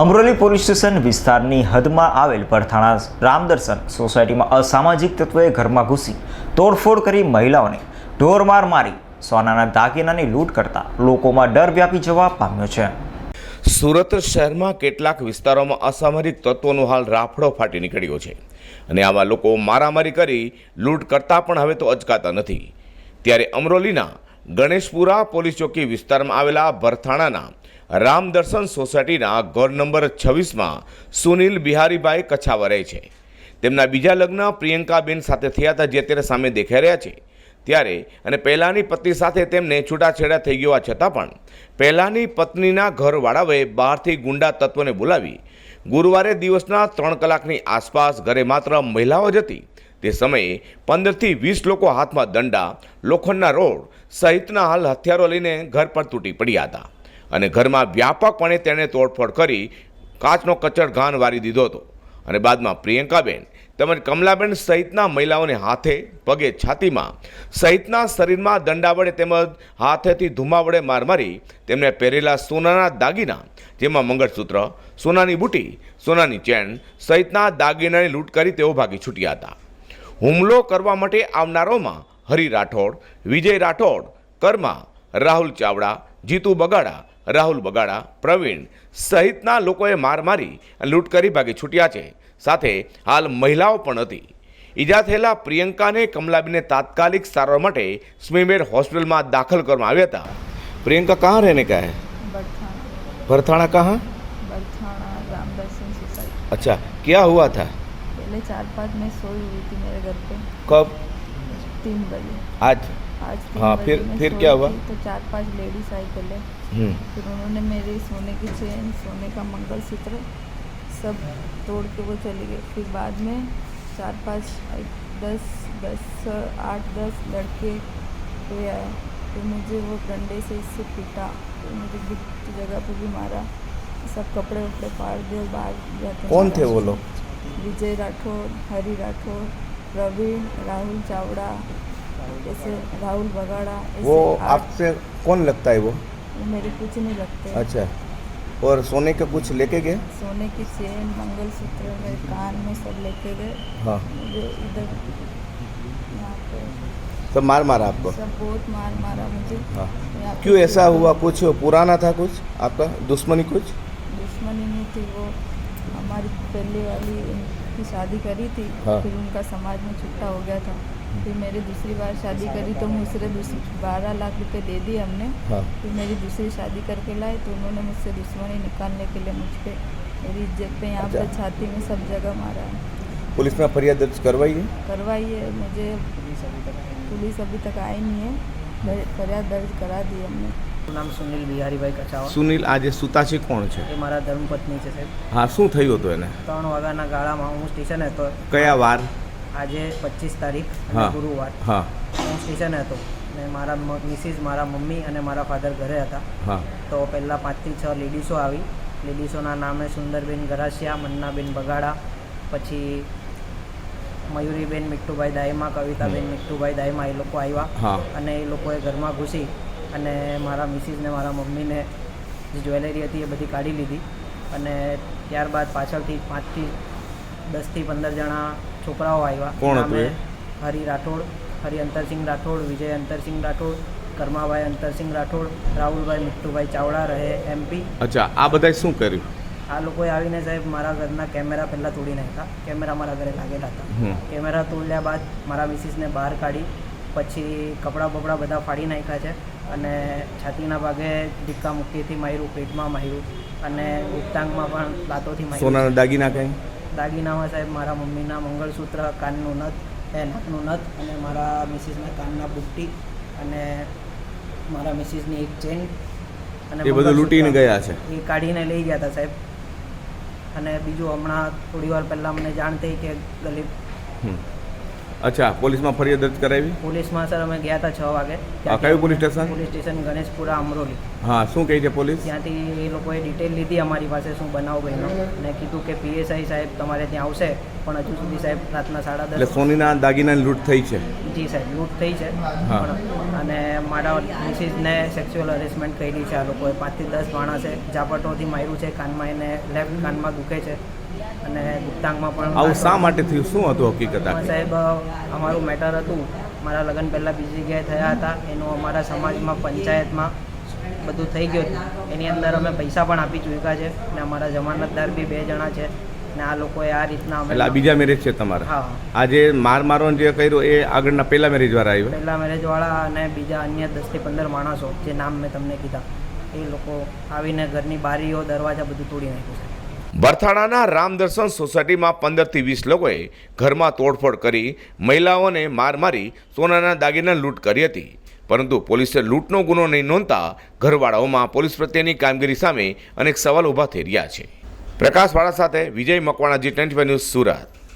Amroli police station વિસ્તારની હદમાં આવેલ પરથાણા રામદર્શન સોસાયટીમાં અસામાજિક તત્વોએ ઘરમાં ઘૂસી તોડફોડ કરી મહિલાઓને ઢોરમાર મારી સોનાના દાગીનાની લૂંટ કરતા લોકોમાં ડર વ્યાપી જવા પામ્યો છે. સુરત શહેરમાં કેટલાક વિસ્તારોમાં અસામરિક તત્વોનો હાલ રાફડો ફાટી નીકળ્યો છે અને આવા લોકો મારામારી કરી લૂંટ કરતા પણ હવે તો અચકાતા નથી. ત્યારે અમરોલીના ગણેશપુરા પોલીસ ચોકી વિસ્તારમાં આવેલા ભરથાણાના રામદર્શન સોસાયટીના ઘર નંબર છવ્વીસમાં સુનિલ બિહારીભાઈ કછાવા રહે છે. તેમના બીજા લગ્ન પ્રિયંકાબેન સાથે થયા હતા, જે અત્યારે સામે દેખાઈ રહ્યા છે. ત્યારે અને પહેલાંની પત્ની સાથે તેમને છૂટાછેડા થઈ ગયો છતાં પણ પહેલાંની પત્નીના ઘરવાળાઓએ બહારથી ગુંડા તત્વોને બોલાવી ગુરુવારે દિવસના ત્રણ કલાકની આસપાસ ઘરે માત્ર મહિલાઓ જ હતી. તે સમયે પંદરથી વીસ લોકો હાથમાં દંડા, લોખંડના રોડ સહિતના હાલ હથિયારો લઈને ઘર પર તૂટી પડ્યા હતા. અને ઘરમાં વ્યાપકપણે તેણે તોડફોડ કરી કાચનો કચડ ઘાન વારી દીધો હતો. અને બાદમાં પ્રિયંકાબેન તેમજ કમલાબેન સહિતના મહિલાઓને હાથે પગે છાતીમાં સહિતના શરીરમાં દંડા વડે તેમજ હાથેથી ધુમા વડે માર મારી તેમને પહેરેલા સોનાના દાગીના, જેમાં મંગળસૂત્ર, સોનાની બુટી, સોનાની ચેન સહિતના દાગીનાની લૂંટ કરી તેઓ ભાગી છૂટ્યા હતા. હુમલો કરવા માટે આવનારોમાં હરિ રાઠોડ, વિજય રાઠોડ, કર્મા, રાહુલ ચાવડા જીતુ બગાડા રાહુલ બગાડા પ્રવીણ સહિતના લોકોએ માર મારી લૂંટ કરી ભાગી છૂટ્યા છે. સાથે હાલ મહિલાઓ પણ હતી. ઈજા થયેલા પ્રિયંકાને કમલાબીને તાત્કાલિક સારવાર માટે સ્મીમેર હોસ્પિટલમાં દાખલ કરવામાં આવ્યા હતા. પ્રિયંકા કહાં રહેને કહે? ભરથાણા. કહાં? અચ્છા क्या हुआ था पहले चार पाँच में सोई हुई थी मेरे घर पे कब तीन बजे आज आज हाँ, फिर- फिर क्या हुआ? तो चार पाँच लेडीज़ आई पहले। हम्म। फिर उन्होंने मेरे सोने की चेन सोने का मंगलसूत्र सब तोड़ के वो चली गई फिर बाद में चार पाँच दस दस आठ दस लड़के हुए आए तो मुझे वो डंडे से इससे पीटा। तो मुझे गिट्टी जगह पे भी मारा। सब कपड़े वपड़े फाड़ दिए बाहर जाते कौन थे वो लोग? विजय राठौर हरी राठौर प्रवीण राहुल चावड़ा जैसे राहुल बगाड़ा वो आपसे कौन लगता है वो? वो मेरे कुछ नहीं लगते। अच्छा। और सोने का कुछ लेके गए? सोने की चेन मंगलसूत्र मेरे कान में सब लेके गए। हाँ। मुझे इधर यहाँ पे सब मार मारा आपको? सब बहुत मार मारा मुझे। हाँ। क्यों ऐसा हुआ? कुछ पुराना था कुछ आपका? दुश्मनी कुछ? दुश्मनी नहीं थी वो। हमारी पहले वाली की शादी करी थी हाँ। फिर उनका समाज में छुट्टा हो गया था। फिर मेरी दूसरी बार शादी करी तो मुझसे दूसरी बारह लाख रुपए दे दिए हमने हाँ फिर मेरी दूसरी शादी करके लाए तो उन्होंने मुझसे दुश्मनी निकालने के लिए मुझ पे मेरी इज्जत पे यहाँ पे अच्छा। छाती में सब जगह मारा है पुलिस में फरियाद दर्ज करवाई है करवाई है मुझे पुलिस अभी तक आई नहीं है दर- फरियाद दर्ज करा दी हमने મારું નામ સુનિલ બિહારીભાઈ કચાવા સુનિલ આજે સુતાશી કોણ છે એ મારા ધર્મપત્ની છે સાહેબ હા શું થયું હતું એને ત્રણ વાગ્યાના ગાળામાં હું સ્ટેશને હતો કયા વાર આજે પચીસ તારીખ હા. ગુરુવાર. હા. હું સ્ટેશન હતો ને મારા મ- મિસિસ મારા મમ્મી અને મારા ફાધર ઘરે હતા. હા. તો પહેલાં પાંચથી છ લેડીસો આવી. લેડીસોના નામે સુંદરબેન ગરાસિયા મન્નાબેન બગાડા પછી મયુરીબેન મિટ્ટુભાઈ દાયમા કવિતાબેન મિઠ્ઠુભાઈ દાયમા એ લોકો આવ્યા. હા. અને એ લોકોએ ઘરમાં ઘૂસી અને મારા મિસિસને મારા મમ્મીને જે જ્વેલરી હતી એ બધી કાઢી લીધી. અને ત્યારબાદ પાછળથી પાંચથી દસથી પંદર જણા છોકરાઓ આવ્યા. કોણ હતું હરિ રાઠોડ હરિ અંતરસિંહ રાઠોડ વિજય અંતરસિંહ રાઠોડ કર્માભાઈ અંતરસિંહ રાઠોડ રાહુલભાઈ મિટ્ટુભાઈ ચાવડા રહે એમપી અચ્છા આ બધાએ શું કર્યું? આ લોકોએ આવીને સાહેબ મારા ઘરના કેમેરા પહેલાં તોડી નાખ્યા. કેમેરા મારા ઘરે લાગેલા હતા. કેમેરા તોડ્યા બાદ મારા મિસિસને બહાર કાઢી પછી કપડાં બપડા બધા ફાડી નાખ્યા છે અને છાતીના ભાગે ધીક્કા મુક્કીથી માર્યું પેટમાં માર્યું અને ગુપ્તાંગમાં પણ દાંતોથી માર્યું. સોનાના દાગીના કઈ? દાગીનામાં સાહેબ મારા મમ્મીના મંગળસૂત્ર કાનનું નથ એ નાકનું નથ અને મારા મિસિસના કાનના બુટ્ટી અને મારા મિસિસની એક ચેન અને એ બધું લૂંટીને ગયા છે? એ કાઢીને લઈ ગયા હતા સાહેબ. અને બીજું હમણાં થોડી વાર પહેલાં મને જાણ થઈ કે ગલીબ. અચ્છા પોલીસમાં ફરિયાદ દર્જ કરાવી? પોલીસમાં સર અમે ગયા હતા છ વાગે. કયું police station? Police station Ganeshpura Amroli. હા શું કહે છે પોલીસ? ત્યાંથી એ લોકોએ ડિટેલ લીધી અમારી પાસે શું બનાવ બન્યો. અને કીધું કે પીએસઆઈ સાહેબ તમારે ત્યાં આવશે પણ હજુ સુધી સાહેબ રાતના સાડા એટલે દસ સોનીના દાગીનાની લૂંટ થઈ છે? જી સાહેબ લૂંટ થઈ છે. અને મારા મિસિસને સેક્સ્યુઅલ હરેસમેન્ટ કરી છે આ લોકોએ. પાંચથી દસ માણસે ઝાપટોથી માર્યું છે કાનમાં એને લેફ્ટ કાનમાં દુખે છે. અને ગુપ્તાંગમાં પણ આવું શા માટે થયું? શું હતું હકીકત સાહેબ અમારું મેટર હતું. મારા લગ્ન પહેલાં બીજી જગ્યાએ થયા હતા. એનું અમારા સમાજમાં પંચાયતમાં બધું થઈ ગયું હતું. એની અંદર અમે પૈસા પણ આપી ચૂક્યા છે અને અમારા જમાનતદાર બી બે જણા છે ને આ લોકોએ આ રીતના અમે એટલે આ બીજા મેરેજ છે તમારા? હા. આ જે માર મારવાનું જે કર્યું એ આગળના પહેલા મેરેજ વાળા આવ્યા? પહેલા મેરેજવાળા અને બીજા અન્ય દસથી પંદર માણસો જે નામ મેં તમને કીધા એ લોકો આવીને ઘરની બારીઓ દરવાજા બધું તોડી નાખ્યું છે. બરથાણાના રામદર્શન સોસાયટીમાં પંદરથી વીસ લોકોએ ઘરમાં તોડફોડ કરી મહિલાઓને માર મારી સોનાના દાગીના લૂંટ કરી હતી. પરંતુ પોલીસે લૂંટનો ગુનો નહીં નોંધતા ઘરવાળાઓમાં પોલીસ પ્રત્યેની કામગીરી સામે અનેક સવાલ ઊભા થઈ રહ્યા છે. પ્રકાશવાળા સાથે Vijay Makwana G twenty news Surat.